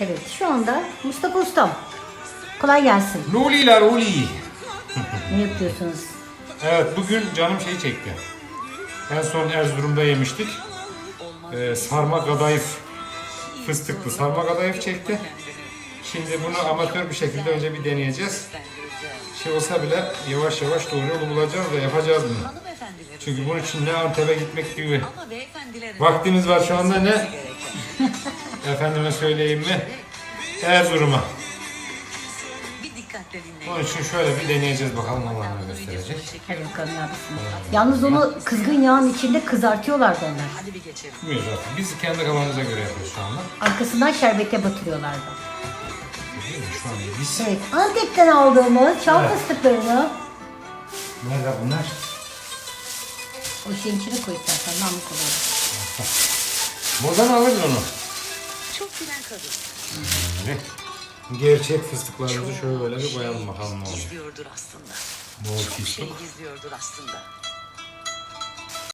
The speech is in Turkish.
Evet şu anda Mustafa Ustam. Kolay gelsin. Luliler uli. Ne yapıyorsunuz? Evet bugün canım şey çekti. En son Erzurum'da yemiştik. Ee, sarma kadayıf fıstıklı sarma kadayıf çekti. Şimdi bunu amatör bir şekilde önce bir deneyeceğiz. Şey olsa bile yavaş yavaş doğru yolu bulacağız ve yapacağız bunu. Çünkü bunun için ne Antep'e gitmek gibi vaktimiz var şu anda ne? Efendime söyleyeyim mi? Erzurum'a. Bir dikkatle dinleyin. Onun için şöyle bir deneyeceğiz bakalım Allah ne gösterecek. Hadi bakalım. Yalnız onu kızgın yağın içinde kızartıyorlardı onlar. Hadi bir geçelim. Bilmiyoruz artık. Biz kendi kafamıza göre yapıyoruz şu anda. Arkasından şerbete batırıyorlardı. Değil mi? Şu anda biz... Evet Antep'ten aldığımız çam Evet. fıstıklarını Nerede bunlar? o şeyin içine koy istersen ben bu koyarım. Buradan alırız onu. Çok bilen kadın. Ne? Gerçek fıstıklarımızı şöyle bir koyalım bakalım ne olacak. Gizliyordur aslında. Bol Çok şey fıstık. gizliyordur aslında.